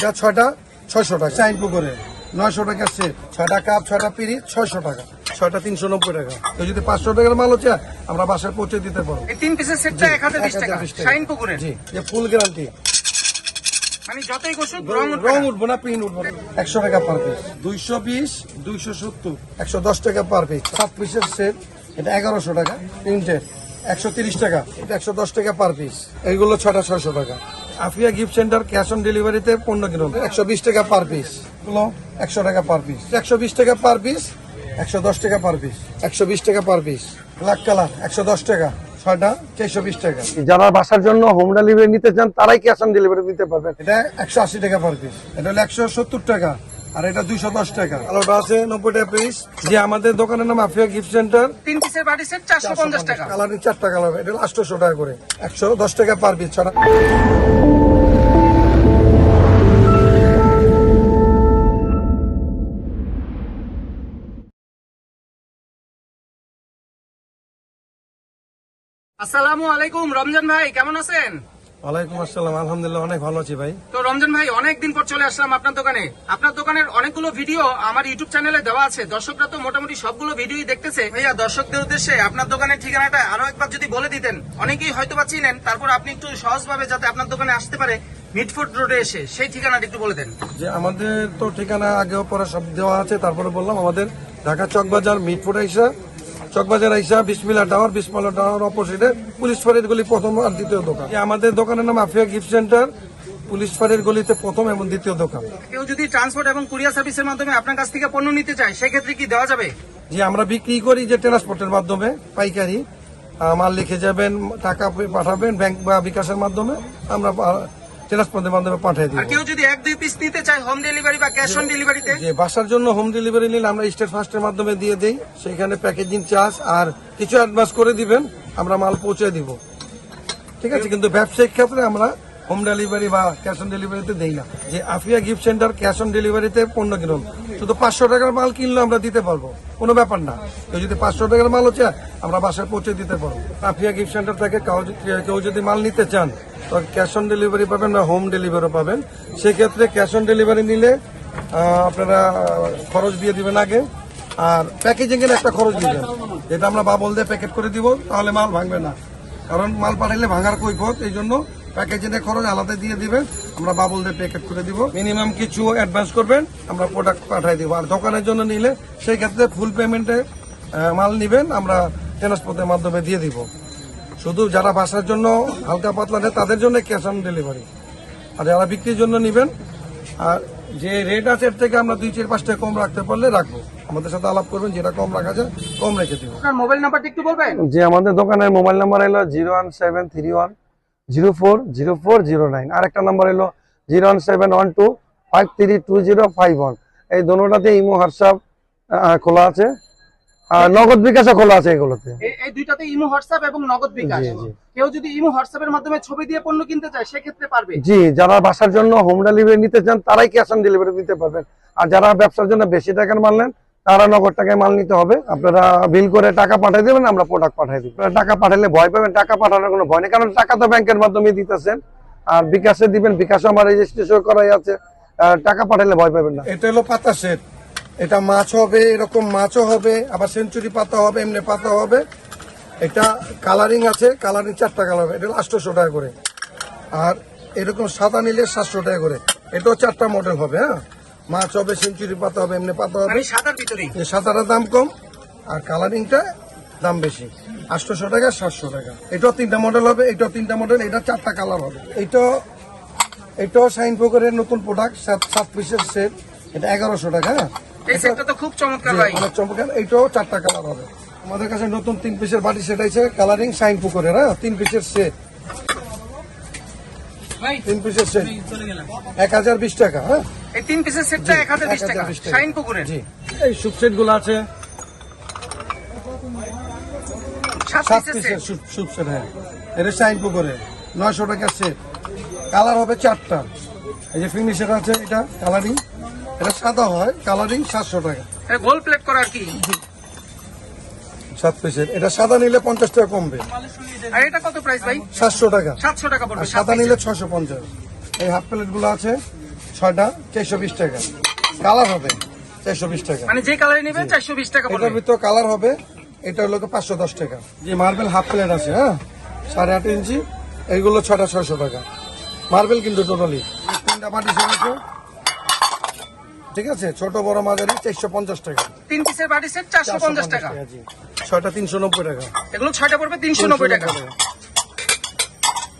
এটা ছয়টা ছয়শো টাকা। চাইন পুকুরে নয়শো টাকা সেট ছয়টা কাপ ছয়টা পিড়ি ছয়শো টাকা। ছয়টা তিনশো নব্বই টাকা। তো যদি পাঁচশো টাকার মাল হচ্ছে আমরা বাসায় পৌঁছে দিতে পারব। তিন পিসের সেটটা এক হাজার বিশ টাকা। শাইন পুকুরের জি যে ফুল গ্যারান্টি মানে যতই গোসুক রং উঠবে না। উঠবো না প্রিন্ট উঠবো একশো টাকা পার পিস দুইশো বিশ দুইশো সত্তর। একশো দশ টাকা পার পিস সাত পিসের সেট এটা এগারোশো টাকা। প্রিন্টের একশো তিরিশ টাকা। এটা একশো দশ টাকা পার পিস এইগুলো ছটা ছয়শো টাকা। Afia gift centre cash on ডেলিভারিতে পণ্য কিনুন। একশো বিশ টাকা পার পিস বলো একশো টাকা পার পিস একশো বিশ টাকা পার পিস একশো দশ টাকা পার পিস একশো বিশ টাকা পার পিস ব্ল্যাক কালার একশো দশ টাকা। ছয়টা চারশো বিশ টাকা। যারা বাসার জন্য হোম ডেলিভারি নিতে চান তারাই ক্যাশ অন ডেলিভারি দিতে পারবেন। এটা একশো আশি টাকা পার পিস এটা হলো একশো সত্তর টাকা। আর এটা দুইশো দশ টাকা। আলোটা আছে নব্বই টাকা পিস যে আমাদের দোকানের নাম আফিয়া গিফট সেন্টার তিন পিসের বাড়ি সেট চারশো পঞ্চাশ টাকা। চারটা কালার এটা আটশোশো টাকা করে। একশো দশ টাকা পার পিস ছটা। আসসালামু আলাইকুম রমজান ভাই কেমন আছেন? ওয়ালাইকুম আসসালাম আলহামদুলিল্লাহ অনেক ভালো আছি ভাই। তো রমজান ভাই অনেকদিন পর চলে আসলাম আপনার দোকানে। আপনার দোকানের অনেকগুলো ভিডিও আমার ইউটিউব চ্যানেলে দেওয়া আছে। দর্শকরা তো মোটামুটি সবগুলো ভিডিওই দেখতেছে। ভাইয়া দর্শকদের উদ্দেশ্যে আপনার দোকানের ঠিকানাটা আরও একবার যদি বলে দিতেন অনেকেই হয়তো বা চিনেন তারপর আপনি একটু সহজভাবে যাতে আপনার দোকানে আসতে পারে রোডে এসে সেই ঠিকানাটা একটু বলে দেন। যে আমাদের তো ঠিকানা আগেও পরে সব দেওয়া আছে তারপরে বললাম আমাদের ঢাকা চকবাজার মিটফুট আইসা চকবাজার আইসা বিসমিলা টাওয়ার বিসমিল্লা টাওয়ার অপোজিটে পুলিশ ফাঁড়ির গলি প্রথম আর দ্বিতীয় দোকান। আমাদের দোকানের নাম আফিয়া গিফট সেন্টার। পুলিশ ফাঁড়ির গলিতে প্রথম এবং দ্বিতীয় দোকান। কেউ যদি ট্রান্সপোর্ট এবং কুরিয়ার সার্ভিসের মাধ্যমে আপনার কাছ থেকে পণ্য নিতে চায় সেক্ষেত্রে কি দেওয়া যাবে? যে আমরা বিক্রি করি যে ট্রান্সপোর্টের মাধ্যমে পাইকারি। মাল লিখে যাবেন টাকা পাঠাবেন ব্যাংক বা বিকাশের মাধ্যমে। আমরা মাধ্যমে পাঠিয়ে আর কেউ যদি এক দুই পিস নিতে চায় হোম ডেলিভারি বা ক্যাশ অন ডেলিভারিতে যে বাসার জন্য হোম ডেলিভারি নিলে আমরা স্টেট ফার্স্টের মাধ্যমে দিয়ে দেই সেখানে প্যাকেজিং চার্জ আর কিছু অ্যাডভান্স করে দিবেন আমরা মাল পৌঁছে দিব। ঠিক আছে? কিন্তু ব্যবসায়িক ক্ষেত্রে আমরা হোম ডেলিভারি বা ক্যাশ অন ডেলিভারিতে দেই না। যে Afia gift centre cash on ডেলিভারিতে পণ্য কিনুন। শুধু পাঁচশো টাকার মাল কিনলে আমরা দিতে পারব। কোনো ব্যাপার না। কেউ যদি পাঁচশো টাকার মাল হচ্ছে, আমরা বাসায় পৌঁছে দিতে পারব। আফিয়া গিফট সেন্টার থেকে কাউ যদি মাল নিতে চান, তো ক্যাশ অন ডেলিভারি পাবেন বা হোম ডেলিভারি পাবেন। সেক্ষেত্রে ক্যাশ অন ডেলিভারি নিলে আপনারা খরচ দিয়ে দিবেন আগে। আর প্যাকেজিং এর একটা খরচ দিবেন যেটা আমরা বাবল দিয়ে প্যাকেট করে দিব, তাহলে মাল ভাঙবে না। কারণ মাল পাঠাইলে ভাঙার কৈফত, এই জন্য প্যাকেজিং এর খরচ আলাদা দিয়ে দিবেন। আমরা বাবল দিয়ে প্যাকেট করে দিব। মিনিমাম কিছু অ্যাডভান্স করবেন আমরা প্রোডাক্ট পাঠাই দিব। আর দোকানের জন্য নিলে সেই ক্ষেত্রে ফুল পেমেন্টে মাল নিবেন আমরা ট্রান্সপোর্টের মাধ্যমে দিয়ে দিব। শুধু যারা বাসার জন্য হালকা পাতলা নেয় তাদের জন্য ক্যাশ অন ডেলিভারি আর যারা বিক্রির জন্য নেবেন আর যে রেট আছে এর থেকে আমরা দুই চার পাঁচ টাকা কম রাখতে পারলে রাখব। আমাদের সাথে আলাপ করবেন যেটা কম রাখা যায় কম রেখে দিব। আপনার মোবাইল নাম্বারটা একটু বলবেন? যে আমাদের দোকানের মোবাইল নাম্বার এলো zero one seven three one zero four zero four zero nine. আর একটা নাম্বার এলো zero one seven one two five three two zero five one. এই দোনোটাতে ইমো হোয়াটসঅ্যাপ খোলা আছে। আর নগদ বিকাশও খোলা আছে এগুলোতে। এই- দুইটাতে ইমো হোয়াটসঅ্যাপ এবং নগদ বিকাশ। কেউ যদি ইমো হোয়াটসঅ্যাপের মাধ্যমে ছবি দিয়ে পণ্য কিনতে চায় সেক্ষেত্রে পারবে। জি যারা বাসার জন্য হোম ডেলিভারি নিতে চান তারাই ক্যাশ অন ডেলিভারি দিতে পারবেন। আর যারা ব্যবসার জন্য বেশি টাকার মাল নেন তারা নগদ টাকায় মাল নিতে হবে। আপনারা বিল করে টাকা পাঠিয়ে দেবেন, আমরা প্রোডাক্ট পাঠিয়ে আপনারা টাকা পাঠালে ভয় পাবেন, টাকা পাঠানোর কোনো ভয় নেই, কারণ টাকা তো ব্যাংকের মাধ্যমে দিতেছেন। আর বিকাশে দিবেন, বিকাশে আমার রেজিস্ট্রেশন করাই আছে। টাকা পাঠালে ভয় পাবেন না। এটা হলো পাতা সেট। এটা মাছ হবে, এরকম মাছও হবে, আবার সেঞ্চুরি পাতা হবে, এমনি পাতা হবে। এটা কালারিং আছে কালারিং চারটা কালার হবে, এটা আটশোশো টাকা করে। আর এরকম সাদা নিলে সাতশো টাকা করে। এটাও চারটা মডেল হবে হ্যাঁ? মাছ হবে সেঞ্চুরি পাতা হবে এমনি পাতা হবে। ভিতরেই। দাম কম আর কালারিংটা দাম বেশি। আটশোশো টাকা সাতশো টাকা। এটাও তিনটা মডেল হবে এটাও তিনটা মডেল এটা চারটা কালার হবে। এটা এটাও সাইন পোকারের নতুন প্রোডাক্ট সাত সাত পিসের সেট এটা এগারোশো টাকা হ্যাঁ? খুব চমৎকার অনেক চমৎকার। চারটা কালার হবে। আমাদের কাছে নতুন তিন পিসের বাটি সেট আছে কালারিং সাইন পুকুরের হ্যাঁ? তিন পিসের সেট তিন পিসের সেট এক হাজার বিশ টাকা হ্যাঁ? এই তিন পিসের সেটটা এক হাজার বিশ টাকা। শাইন পুকুরের। জি। এই সুপ সেটগুলো আছে। সাত পিসের সুপ সেট হ্যাঁ। এটা সাইন পুকুরে নয়শো টাকা সেট কালার হবে চারটা। এই যে ফিনিশার আছে এটা কালারিং এটা সাদা হয় কালারিং সাতশো টাকা। গোল প্লেট করা কি? সাত পিসের। এটা সাদা নিলে পঞ্চাশ টাকা কমবে। আর এটা কত প্রাইস ভাই? সাতশো টাকা। সাতশো টাকা পড়বে সাদা নিলে ছশো পঞ্চাশ। এই হাফ প্লেটগুলো আছে ছয়টা চারশো বিশ টাকা। কালার হবে চারশো বিশ টাকা। মানে যে কালারে নেবেন চারশো বিশ টাকা এটার ভিতর কালার হবে এটা হলো পাঁচশো দশ টাকা। যে মার্বেল হাফ প্লেট আছে হ্যাঁ? সাড়ে আট ইঞ্চি এইগুলো ছটা ছয়শো টাকা। মার্বেল কিন্তু টোটালি তিনটা আছে ঠিক আছে? ছোট বড় মাঝারি চারশো পঞ্চাশ টাকা। তিন পিসের বাড়ি সেট চারশো পঞ্চাশ টাকা। ছয়টা তিনশো নব্বই টাকা। এগুলো ছয়টা পড়বে তিনশো নব্বই টাকা।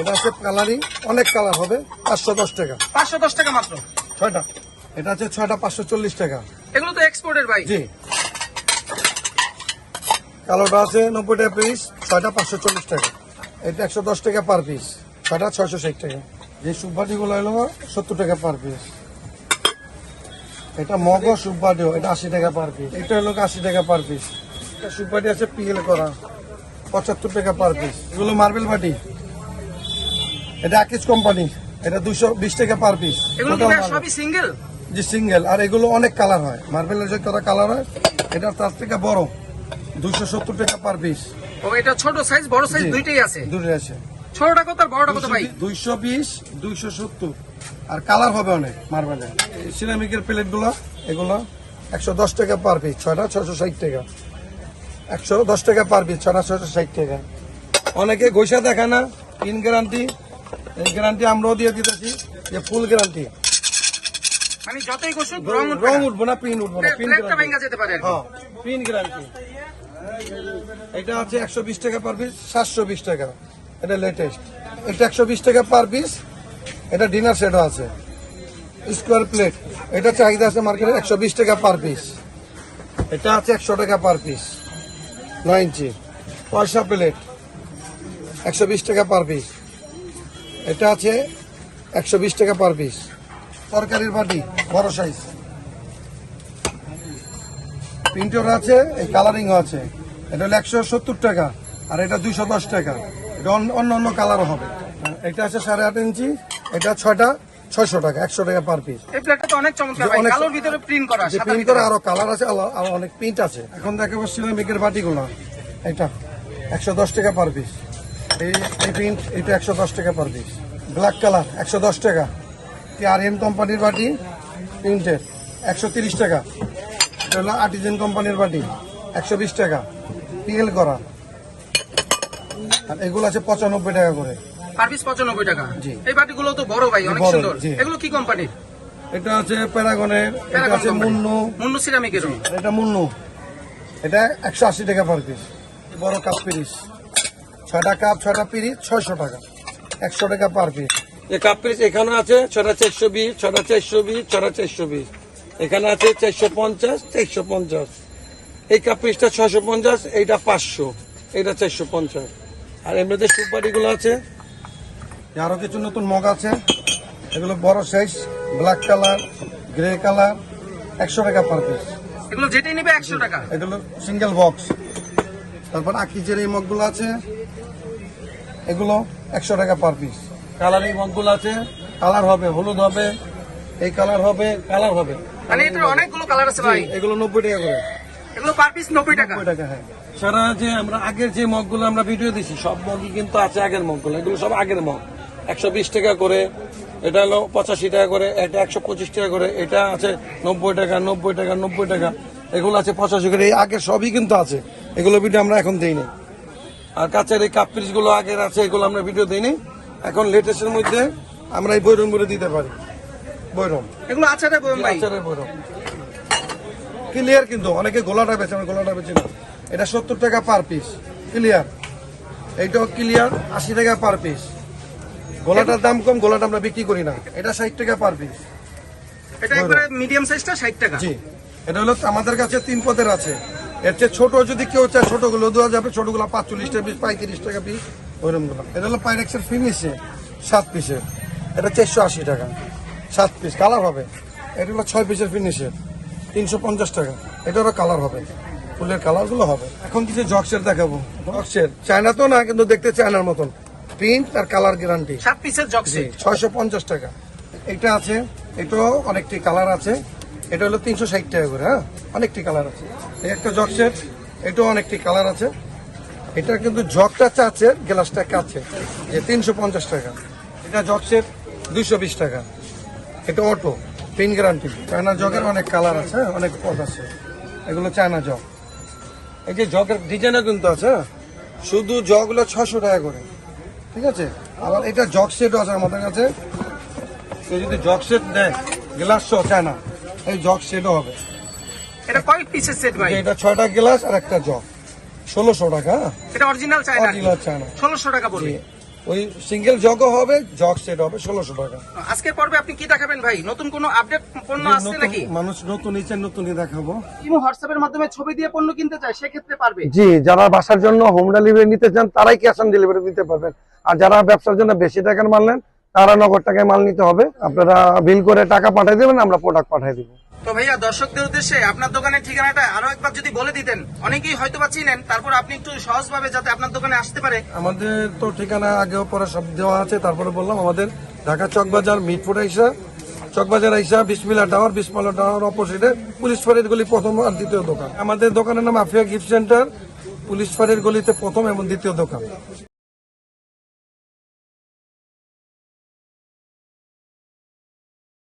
এটা আছে কালারিং অনেক কালার হবে পাঁচশো দশ টাকা। পাঁচশো দশ টাকা মাত্র? ছয়টা। এটা আছে ছয়টা পাঁচশো চল্লিশ টাকা। এগুলো তো এক্সপোর্টের ভাই। জি। কালোটা আছে নব্বই টাকা পিস ছয়টা পাঁচশো চল্লিশ টাকা। এটা একশো দশ টাকা পার পিস ছয়টা ছয়শো ষাট টাকা। যে সুপাটিগুলো হলো সত্তর টাকা পার পিস এটা মগ সুপাটিও এটা আশি টাকা পার পিস এটা হলো আশি টাকা পার পিস এটা সুপাটি আছে পিএল করা পঁচাত্তর টাকা পার পিস এগুলো মার্বেল বাটি। এটা আকিজ কোম্পানি এটা দুশো বিশ টাকা পার পিস সবই সিঙ্গেল আর এগুলো অনেক কালার হয়। মার্বেলের যে করা কালার হয় এটা তার থেকে বড়। দুইশো সত্তর টাকা পার পিস ও এটা ছোট সাইজ বড় সাইজ জি। দুইটাই আছে? দূরে আছে। ছোটটা কত আর বড়টা কত ভাই? দুইশো বিশ দুইশো সত্তর। আর কালার হবে অনেক মার্বেলে সিরামিকের প্লেটগুলো এগুলো একশো দশ টাকা পার পিস ছয়টা ছয়শো ষাট টাকা। একশো দশ টাকা পার পিস ছয়শো ষাট টাকা। অনেকে ঘষা দেখা না পিন গ্যারান্টি এই গ্যারান্টি আমরাও দিয়ে দিতেছি যে ফুল গ্যারান্টি মানে যতই রং উঠবে না। পিন উঠবো না পিন। হ্যাঁ পিন গ্যারান্টি এটা আছে একশো বিশ টাকা পার পিস সাতশো বিশ টাকা। এটা লেটেস্ট এটা একশো বিশ টাকা পার পিস এটা ডিনার সেটও আছে। স্কোয়ার প্লেট এটা চাহিদা আছে মার্কেটে একশো বিশ টাকা পার পিস এটা আছে একশো টাকা পার পিস নয় ইঞ্চি পয়সা প্লেট, একশো বিশ টাকা পার পিস। এটা আছে একশো বিশ টাকা পার পিস। তরকারির বাটি, বড় সাইজ। প্রিন্টার আছে, এই কালারিং আছে। এটা হলো একশো সত্তর টাকা, আর এটা দুইশো দশ টাকা। এটা অন্য অন্য কালারও হবে। এটা আছে সাড়ে আট ইঞ্চি, এটা ছয়টা। ছয়শো টাকা একশো টাকা পার পিস এই প্লেটটা তো অনেক চমৎকার ভাই কালোর ভিতরে প্রিন্ট করা প্রিন্ট ভিতরে। করে আরও কালার আছে আলো- আরও অনেক প্রিন্ট আছে। এখন দেখাবো সিরামিকের বাটিগুলো। এটা একশো দশ টাকা পার পিস এই এই প্রিন্ট এটা একশো দশ টাকা পার পিস ব্ল্যাক কালার একশো দশ টাকা। আরএন কোম্পানির বাটি প্রিন্টের একশো তিরিশ টাকা। এটা হলো আর্টিজেন কোম্পানির বাটি একশো বিশ টাকা। পিএল করা। আর এগুলো আছে পঁচানব্বই টাকা করে। পার পিস পঁচানব্বই টাকা। এই বাটিগুলো তো বড় ভাই অনেক সুন্দর। এগুলো কি কোম্পানির এটা আছে প্যারাগনের এটা আছে মুন্নু। মুন্নু সিরামিকের আর এটা মুন্নু। এটা একশো আশি টাকা পার পিস বড় কাপ পিরিস ছয়টা কাপ ছয়টা ছয়শো টাকা। একশো টাকা পার পিস এই কাপ এখানে আছে ছটা চারশো বিশ ছটা চারশো বিশ ছটা চারশো বিশ। এখানে আছে চারশো পঞ্চাশ চারশো পঞ্চাশ। এই কাপ পিসটা ছয়শো পঞ্চাশ এইটা পাঁচশো এইটা চারশো পঞ্চাশ। আর এমনিতে সুপারিগুলো আছে? আরও কিছু নতুন মগ আছে। এগুলো বড় size black colour grey colour একশো টাকা পার পিস এগুলো যেটাই নেবে একশো টাকা। এগুলো সিঙ্গেল বক্স তারপর আকিজের এই মগগুলো আছে। এগুলো একশো টাকা পার পিস কালারিং মগগুলো আছে। কালার হবে হলুদ হবে এই কালার হবে কালার হবে। মানে এটার অনেকগুলো কালার আছে ভাই। এগুলো নব্বই টাকা করে। এগুলো পার পিস নব্বই টাকা। নব্বই টাকা হ্যাঁ। সারা যে আমরা আগের যে মগগুলো আমরা ভিডিও দিছি সব মগই কিন্তু আছে আগের মগগুলো। এগুলো সব আগের মগ। একশো বিশ টাকা করে এটা হলো পঁচাশি টাকা করে এটা একশো পঁচিশ টাকা করে এটা আছে নব্বই টাকা নব্বই টাকা নব্বই টাকা এগুলো আছে পঁচাশি করে এই আগের সবই কিন্তু আছে এগুলো ভিডিও আমরা এখন দিই দিইনি। আর কাছের এই কাপ পিসগুলো আগের আছে এগুলো আমরা ভিডিও দিইনি। এখন লেটেস্টের মধ্যে আমরা এই বৈরম করে দিতে পারি। বৈরম। এগুলো আচারে আচারের বৈরম। ক্লিয়ার কিন্তু অনেকে গোলাটা বেছে আমি গোলাটা বেছি না। এটা সত্তর টাকা পার পিস ক্লিয়ার এইটাও ক্লিয়ার আশি টাকা পার পিস গোলাটার দাম কম গোলাটা আমরা বিক্রি করি না। এটা ষাট টাকা পার পিস এটা একবারে মিডিয়াম সাইজটা ষাট টাকা। জি। এটা হলো আমাদের কাছে তিন পদের আছে। এর চেয়ে ছোট যদি কেউ চায় ছোটগুলো দেওয়া যাবে। ছোটগুলো পাঁচচল্লিশ টাকা পিস পঁয়ত্রিশ টাকা পিস ওইরকমগুলো এটা হলো পাইরেক্সের ফিনিশে সাত পিসের এটা চারশো আশি টাকা। সাত পিস কালার হবে। এটা হলো ছয় পিসের ফিনিশের তিনশো পঞ্চাশ টাকা। এটারও কালার হবে। ফুলের কালারগুলো হবে। এখন কিছু জক্সের দেখাবো। জক্সের। চায়না তো না কিন্তু দেখতে চায়নার মতন। প্রিন্ট আর কালার গ্যারান্টি। সাত পিসের জক্সি ছয়শো পঞ্চাশ টাকা। এটা আছে এটাও অনেকটি কালার আছে। এটা হলো তিনশো ষাট টাকা করে হ্যাঁ? অনেকটি কালার আছে। এই একটা জগ সেট এটাও অনেকটি কালার আছে। এটা কিন্তু জগটা চাচ্ছে গ্লাসটা কাছে যে তিনশো পঞ্চাশ টাকা। এটা জগ সেট দুইশো বিশ টাকা। এটা অটো পিন গ্যারান্টি। চায়না জগের অনেক কালার আছে অনেক পদ আছে। এগুলো চায়না জগ। এই যে জগের ডিজাইনও কিন্তু আছে হ্যাঁ। শুধু জগগুলো ছশো টাকা করে। ঠিক আছে? আবার এটা জগ সেটও আছে আমাদের কাছে। কেউ যদি জগ সেট দেয় গ্লাস সহ চায়না এই জগ সেটও হবে। এটা কয় পিসের সেট ভাই? এটা ছয়টা গ্লাস আর একটা জগ। ষোলোশো টাকা হ্যাঁ? এটা অরিজিনাল চায় না? অরিজিনাল ষোলোশো টাকা ওই সিঙ্গেল জগও হবে জগ সেট হবে ষোলোশো টাকা। আজকে পর্বে আপনি কি দেখাবেন ভাই? নতুন কোনো আপডেট পণ্য আসছে নাকি? মানুষ নতুন ইচ্ছা নতুনই দেখাবো। ইমো হোয়াটসঅ্যাপের মাধ্যমে ছবি দিয়ে পণ্য কিনতে চায় সেক্ষেত্রে পারবে। জি যারা বাসার জন্য হোম ডেলিভারি নিতে চান তারাই ক্যাশ অন ডেলিভারি দিতে পারবেন। আর যারা ব্যবসার জন্য বেশি টাকার মাল নেন তারা নগদ টাকায় মাল নিতে হবে। আপনারা বিল করে টাকা পাঠিয়ে দেবেন আমরা প্রোডাক্ট পাঠিয়ে দিব। তো ভাইয়া দর্শকদের উদ্দেশ্যে আপনার দোকানের ঠিকানাটা আরও একবার যদি বলে দিতেন অনেকেই হয়তো বা চিনেন তারপর আপনি একটু সহজভাবে যাতে আপনার দোকানে আসতে পারে। আমাদের তো ঠিকানা আগেও পরে সব দেওয়া আছে তারপরে বললাম আমাদের ঢাকা চকবাজার মিটফুট আইসা চকবাজার আইসা বিসমিলা টাওয়ার বিসমিলা টাওয়ার অপোজিটে পুলিশ ফাঁড়ির গলি প্রথম আর দ্বিতীয় দোকান। আমাদের দোকানের নাম আফিয়া গিফট সেন্টার পুলিশ ফাঁড়ির গলিতে প্রথম এবং দ্বিতীয় দোকান।